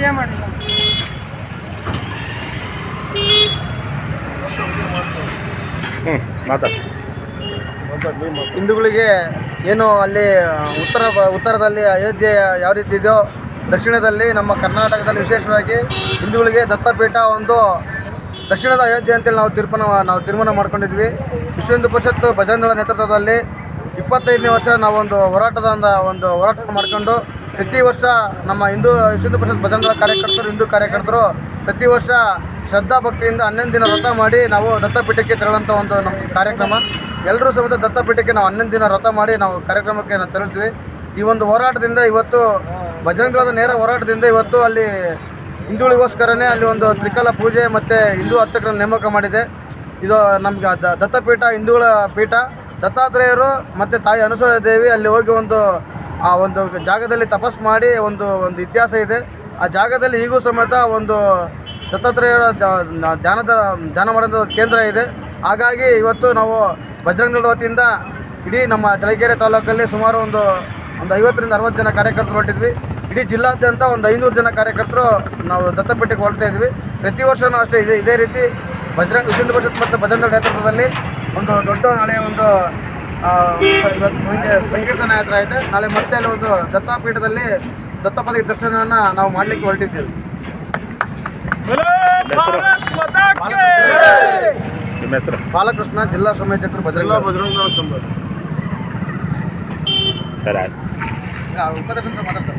Video ಮಾಡಿಲ್ಲ. ಹ್ಞೂ ಮಾತಾಡಿ. ಹಿಂದೂಗಳಿಗೆ ಏನು ಅಲ್ಲಿ ಉತ್ತರ ಉತ್ತರದಲ್ಲಿ ಅಯೋಧ್ಯೆ ಯಾವ ರೀತಿ ಇದೆಯೋ ದಕ್ಷಿಣದಲ್ಲಿ ನಮ್ಮ ಕರ್ನಾಟಕದಲ್ಲಿ ವಿಶೇಷವಾಗಿ ಹಿಂದೂಗಳಿಗೆ ದತ್ತಪೀಠ ಒಂದು ದಕ್ಷಿಣದ ಅಯೋಧ್ಯೆ ಅಂತೇಳಿ ನಾವು ತೀರ್ಮಾನ ನಾವು ತೀರ್ಮಾನ ಮಾಡ್ಕೊಂಡಿದ್ವಿ. ವಿಶ್ವ ಹಿಂದೂ ಪರಿಷತ್ತು ಭಜರಂಗಳ ನೇತೃತ್ವದಲ್ಲಿ ಇಪ್ಪತ್ತೈದನೇ ವರ್ಷ ನಾವೊಂದು ಹೋರಾಟದ ಒಂದು ಹೋರಾಟ ಮಾಡ್ಕೊಂಡು ಪ್ರತಿ ವರ್ಷ ನಮ್ಮ ಹಿಂದೂ ಹಿಂದೂ ಪರಿಷತ್ ಭಜರಂಗಳ ಕಾರ್ಯಕರ್ತರು, ಹಿಂದೂ ಕಾರ್ಯಕರ್ತರು ಪ್ರತಿ ವರ್ಷ ಶ್ರದ್ಧಾ ಭಕ್ತಿಯಿಂದ ಹನ್ನೊಂದು ದಿನ ವ್ರತ ಮಾಡಿ ನಾವು ದತ್ತಪೀಠಕ್ಕೆ ತೆರಳುವಂಥ ಒಂದು ನಮ್ಮ ಕಾರ್ಯಕ್ರಮ. ಎಲ್ಲರೂ ಸಮೇತ ದತ್ತಪೀಠಕ್ಕೆ ನಾವು ಹನ್ನೊಂದು ದಿನ ವ್ರತ ಮಾಡಿ ನಾವು ಕಾರ್ಯಕ್ರಮಕ್ಕೆ ನಾವು ತೆರಳ್ತೀವಿ ಈ ಒಂದು ಹೋರಾಟದಿಂದ ಇವತ್ತು ಬಜರಂಗದ ನೇರ ಹೋರಾಟದಿಂದ ಇವತ್ತು ಅಲ್ಲಿ ಹಿಂದೂಗಳಿಗೋಸ್ಕರನೇ ಅಲ್ಲಿ ಒಂದು ತ್ರಿಕಾಲ ಪೂಜೆ ಮತ್ತು ಹಿಂದೂ ಅರ್ಚಕರನ್ನು ನೇಮಕ ಮಾಡಿದೆ. ಇದು ನಮಗೆ ದತ್ತಪೀಠ ಹಿಂದೂಗಳ ಪೀಠ, ದತ್ತಾತ್ರೇಯರು ಮತ್ತು ತಾಯಿ ಅನುಸೂಯ ದೇವಿ ಅಲ್ಲಿ ಹೋಗಿ ಒಂದು ಆ ಒಂದು ಜಾಗದಲ್ಲಿ ತಪಸ್ ಮಾಡಿ ಒಂದು ಒಂದು ಇತಿಹಾಸ ಇದೆ. ಆ ಜಾಗದಲ್ಲಿ ಈಗೂ ಸಮೇತ ಒಂದು ದತ್ತಾತ್ರೇಯರ ಧ್ಯಾನದ, ಧ್ಯಾನ ಮಾಡೋದು ಕೇಂದ್ರ ಇದೆ. ಹಾಗಾಗಿ ಇವತ್ತು ನಾವು ಬಜರಂಗದ ವತಿಯಿಂದ ಇಡೀ ನಮ್ಮ ಚಳಕೆರೆ ತಾಲೂಕಲ್ಲಿ ಸುಮಾರು ಒಂದು ಒಂದು ಐವತ್ತರಿಂದ ಅರವತ್ತು ಜನ ಕಾರ್ಯಕರ್ತರು ಹೊರಟಿದ್ವಿ. ಇಡೀ ಜಿಲ್ಲಾದ್ಯಂತ ಒಂದು ಐನೂರು ಜನ ಕಾರ್ಯಕರ್ತರು ನಾವು ದತ್ತಪೀಠಕ್ಕೆ ಹೊರಡ್ತಾ ಇದ್ವಿ. ಪ್ರತಿ ವರ್ಷವೂ ಅಷ್ಟೇ ಇದೇ ಇದೇ ರೀತಿ ಬಜರಂಗ ವಿಶ್ವ ಪರಿಷತ್ ಮತ್ತು ಭಜರಂಗ ನೇತೃತ್ವದಲ್ಲಿ ಒಂದು ದೊಡ್ಡ ನಾಳೆ ಒಂದು ಇವತ್ತು ಸಂಕೀರ್ತನ ಯಾತ್ರೆ ಐತೆ ನಾಳೆ ಮತ್ತೆ ಅಲ್ಲಿ ಒಂದು ದತ್ತಪೀಠದಲ್ಲಿ ದತ್ತಪದ ದರ್ಶನವನ್ನು ನಾವು ಮಾಡಲಿಕ್ಕೆ ಹೊರಟಿದ್ದೀವಿ. ಬಾಲಕೃಷ್ಣ. ಜಿಲ್ಲಾ ಸಂಯೋಜಕರು ಭದ್ರಂಗ ಸರಿ ಆಯ್ತು. ಉಪದೇಶ ಮಾತಾಡ್ತಾರೆ.